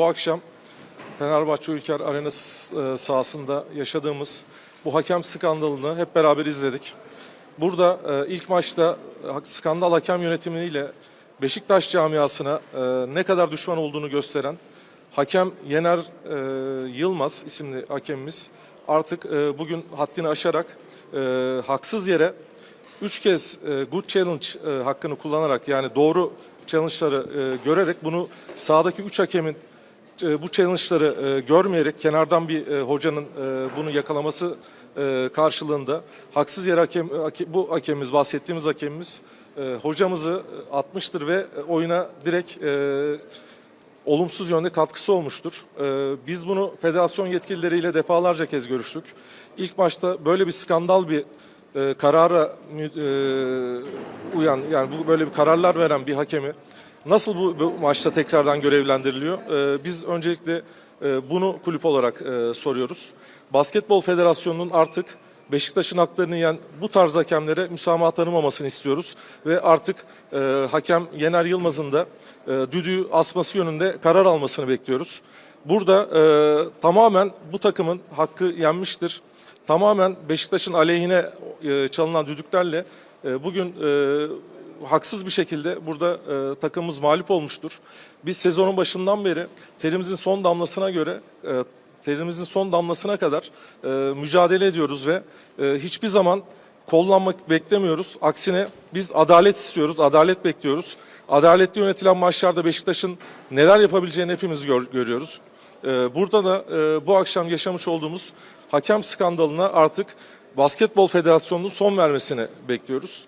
Bu akşam Fenerbahçe Ülker Arenası e, sahasında yaşadığımız bu hakem skandalını hep beraber izledik. Burada e, ilk maçta e, skandal hakem yönetimiyle Beşiktaş camiasına ne kadar düşman olduğunu gösteren hakem Yener Yılmaz isimli hakemimiz artık bugün haddini aşarak haksız yere Üç kez good challenge hakkını kullanarak yani doğru challenge'ları görerek bunu sahadaki üç hakemin bu challenge'ları e, görmeyerek kenardan bir e, hocanın e, bunu yakalaması e, karşılığında haksız yere hakem, hake- bu hakemimiz bahsettiğimiz hakemimiz e, hocamızı e, atmıştır ve e, oyuna direkt e, olumsuz yönde katkısı olmuştur. Biz bunu federasyon yetkilileriyle defalarca kez görüştük. İlk başta böyle bir skandal bir e, karara e, uyan yani böyle bir kararlar veren bir hakemi nasıl bu, bu maçta tekrardan görevlendiriliyor? Ee, biz öncelikle e, bunu kulüp olarak e, soruyoruz. Basketbol Federasyonu'nun artık Beşiktaş'ın haklarını yiyen bu tarz hakemlere müsamaha tanımamasını istiyoruz. Ve artık e, hakem Yener Yılmaz'ın da e, düdüğü asması yönünde karar almasını bekliyoruz. Burada e, tamamen bu takımın hakkı yenmiştir. Tamamen Beşiktaş'ın aleyhine e, çalınan düdüklerle e, bugün e, haksız bir şekilde burada e, takımımız mağlup olmuştur. Biz sezonun başından beri terimizin son damlasına göre e, terimizin son damlasına kadar e, mücadele ediyoruz ve e, hiçbir zaman kollanmak beklemiyoruz. Aksine biz adalet istiyoruz, adalet bekliyoruz. Adaletli yönetilen maçlarda Beşiktaş'ın neler yapabileceğini hepimiz gör- görüyoruz. E, burada da e, bu akşam yaşamış olduğumuz hakem skandalına artık Basketbol Federasyonu'nun son vermesini bekliyoruz.